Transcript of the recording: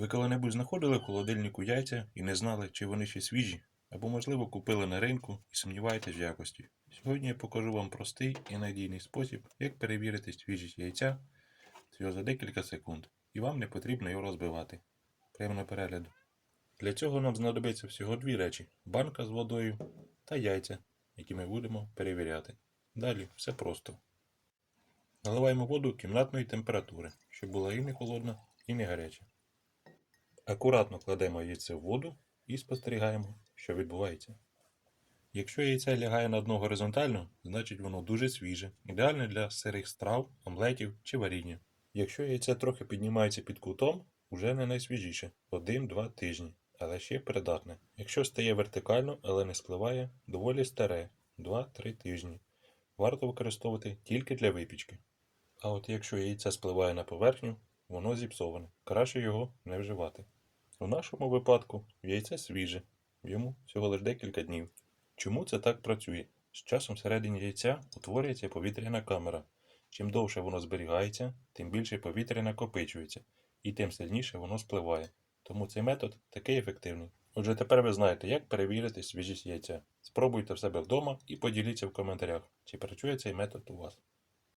Ви коли-небудь знаходили в холодильнику яйця і не знали, чи вони ще свіжі, або, можливо, купили на ринку і сумніваєтесь в якості. Сьогодні я покажу вам простий і надійний спосіб, як перевірити свіжість яйця всього за декілька секунд, і вам не потрібно його розбивати. Приємного перегляду. Для цього нам знадобиться всього дві речі: банка з водою та яйця, які ми будемо перевіряти. Далі все просто. Наливаємо воду кімнатної температури, щоб була і не холодна, і не гаряча. Акуратно кладемо яйце в воду і спостерігаємо, що відбувається. Якщо яйце лягає на дно горизонтально, значить воно дуже свіже, ідеальне для сирих страв, омлетів чи варіння. Якщо яйце трохи піднімається під кутом, уже не найсвіжіше 1-2 тижні, але ще придатне. Якщо стає вертикально, але не спливає, доволі старе 2-3 тижні. Варто використовувати тільки для випічки. А от якщо яйце спливає на поверхню, воно зіпсоване. Краще його не вживати. У нашому випадку яйце свіже, йому всього лише декілька днів. Чому це так працює? З часом всередині яйця утворюється повітряна камера. Чим довше воно зберігається, тим більше повітря накопичується, і тим сильніше воно спливає. Тому цей метод такий ефективний. Отже, тепер ви знаєте, як перевірити свіжість яйця. Спробуйте в себе вдома і поділіться в коментарях, чи працює цей метод у вас.